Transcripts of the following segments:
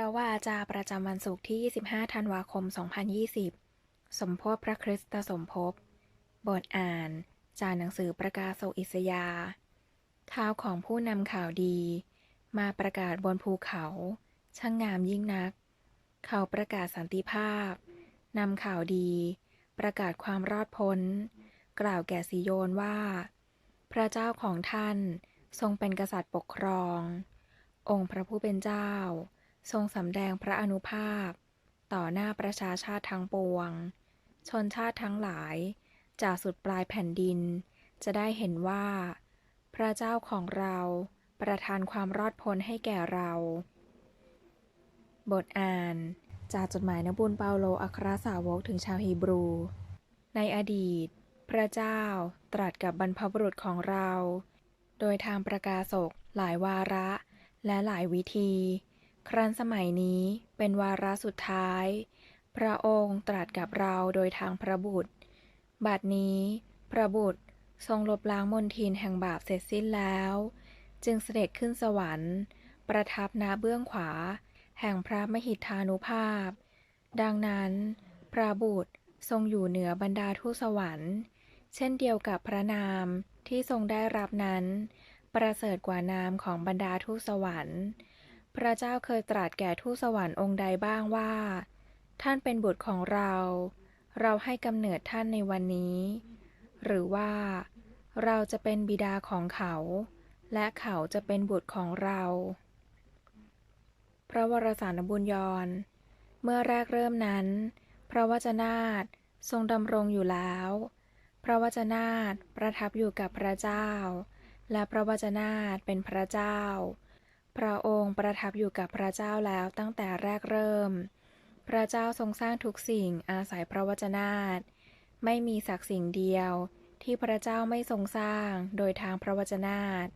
ระวาจาประจำวันศุกร์ที่ 25 ธันวาคม 2020 สมโพธิพระคริสตสมภพ บทอ่าน จากหนังสือประกาศโศกอิสยาห์เท้าของผู้นำข่าวดี มาประกาศบนภูเขา ช่างงามยิ่งนัก เขาประกาศสันติภาพ นำข่าวดี ประกาศความรอดพ้น กล่าวแก่ซิโยนว่า พระเจ้าของท่านทรงเป็นกษัตริย์ปกครอง องค์พระผู้เป็นเจ้า ทรงสำแดงพระอนุภาพ ต่อหน้าประชาชาติทั้งปวง ชนชาติทั้งหลาย จากสุดปลายแผ่นดิน จะได้เห็นว่า พระเจ้าของเราประทานความรอดพ้นให้แก่เรา บทอ่าน จากจดหมายนบุญเปาโลอัครสาวกถึงชาวฮีบรู ในอดีต พระเจ้าตรัสกับบรรพบุรุษของเรา โดยทางประกาศกหลายวาระและหลายวิธี ครั้นสมัยนี้เป็นวาระสุดท้าย พระองค์ตรัสกับเราโดยทางพระบุตร บัดนี้ พระบุตรทรงลบล้างมนทินแห่งบาปเสร็จสิ้นแล้ว จึงเสด็จขึ้นสวรรค์ ประทับณเบื้องขวา แห่งพระมหิทธานุภาพ ดังนั้น พระบุตรทรงอยู่เหนือบรรดาทูตสวรรค์ เช่นเดียวกับพระนามที่ทรงได้รับนั้น ประเสริฐกว่านามของบรรดาทูตสวรรค์ พระเจ้าเคยตรัสแก่ทูตสวรรค์องค์ใดบ้างว่า ท่านเป็นบุตรของเรา เราให้กำเนิดท่านในวันนี้ หรือว่า เราจะเป็นบิดาของเขา และเขาจะเป็นบุตรของเรา พระวรสารบุญยรเมื่อแรกเริ่มนั้น พระวจนาถทรงดำรงอยู่แล้ว พระวจนาถประทับอยู่กับพระเจ้า และพระวจนาถเป็นพระเจ้า พระองค์ประทับอยู่กับพระเจ้าแล้วตั้งแต่แรกเริ่ม พระเจ้าทรงสร้างทุกสิ่งอาศัยพระวจนาถไม่มีสักสิ่งเดียวที่พระเจ้าไม่ทรงสร้างโดยทางพระวจนาถ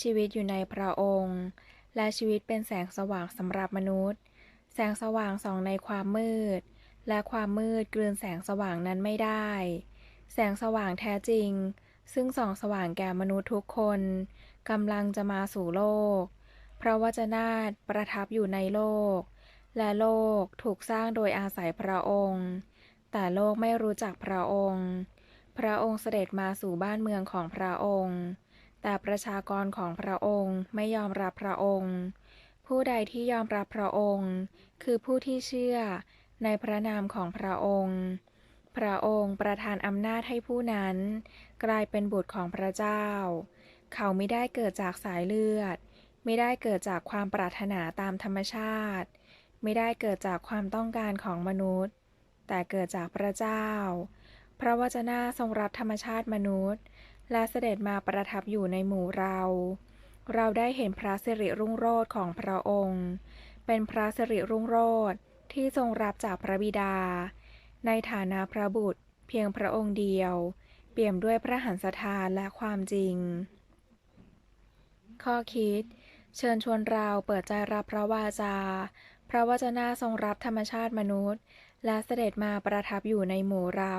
ชีวิตอยู่ในพระองค์ และชีวิตเป็นแสงสว่างสำหรับมนุษย์ แสงสว่างส่องในความมืด และความมืดกลืนแสงสว่างนั้นไม่ได้ แสงสว่างแท้จริง ซึ่งส่องสว่างแก่มนุษย์ทุกคนกำลังจะมาสู่โลก พระวจนาถประทับอยู่ในโลก และโลกถูกสร้างโดยอาศัยพระองค์ แต่โลกไม่รู้จักพระองค์ พระองค์เสด็จมาสู่บ้านเมืองของพระองค์ แต่ประชากรของพระองค์ไม่ยอมรับพระองค์ ผู้ใดที่ยอมรับพระองค์ คือผู้ที่เชื่อในพระนามของพระองค์ พระองค์ประทานอำนาจให้ผู้นั้น กลายเป็นบุตรของพระเจ้า เขาไม่ได้เกิดจากสายเลือด ไม่ได้เกิดจากความปรารถนาตามธรรมชาติ ไม่ได้เกิดจากความต้องการของมนุษย์ แต่เกิดจากพระเจ้า พระวจนะทรงรับธรรมชาติมนุษย์ และเสด็จมาประทับอยู่ในหมู่เรา เราได้เห็นพระสิริรุ่งโรจน์ของพระองค์ เป็นพระสิริรุ่งโรจน์ที่ทรงรับจากพระบิดา ในฐานะพระบุตร เพียงพระองค์เดียว เปี่ยมด้วยพระหันสถานและความจริง ข้อคิด เชิญชวนเราเปิดใจรับพระวาจา พระวจนะทรงรับธรรมชาติมนุษย์ และเสด็จมาประทับอยู่ในหมู่เรา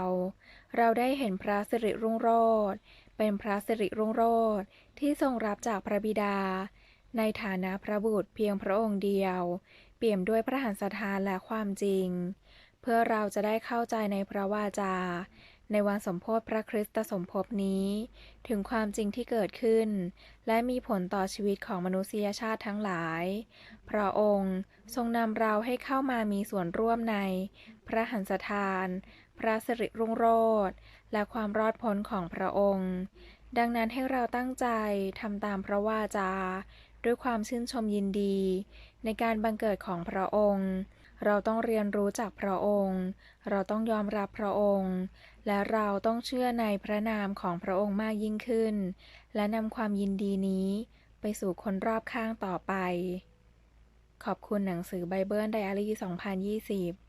เราได้เห็นพระสิริรุ่งโรจน์เป็นพระสิริรุ่งโรจน์ที่ทรงรับจากพระบิดา ในฐานะพระบุตรเพียงพระองค์เดียว เปี่ยมด้วยพระหันสถานและความจริง เพื่อเราจะได้เข้าใจในพระวาจา ในวันสมโพธิพระคริสตสมภพนี้ ถึงความจริงที่เกิดขึ้น และมีผลต่อชีวิตของมนุษยชาติทั้งหลาย พระองค์ทรงนำเราให้เข้ามามีส่วนร่วมใน พระหันสถาน พระสิริรุ่งโรจน์และความรอดพ้นของพระองค์ ดังนั้นให้เราตั้งใจทำตามพระวาจา ด้วยความชื่นชมยินดี ในการบังเกิดของพระองค์ เราต้องเรียนรู้จากพระองค์ เราต้องยอมรับพระองค์ และเราต้องเชื่อในพระนามของพระองค์มากยิ่งขึ้น และนำความยินดีนี้ ไปสู่คนรอบข้างต่อไป ขอบคุณหนังสือไบเบิลไดอารี่ 2020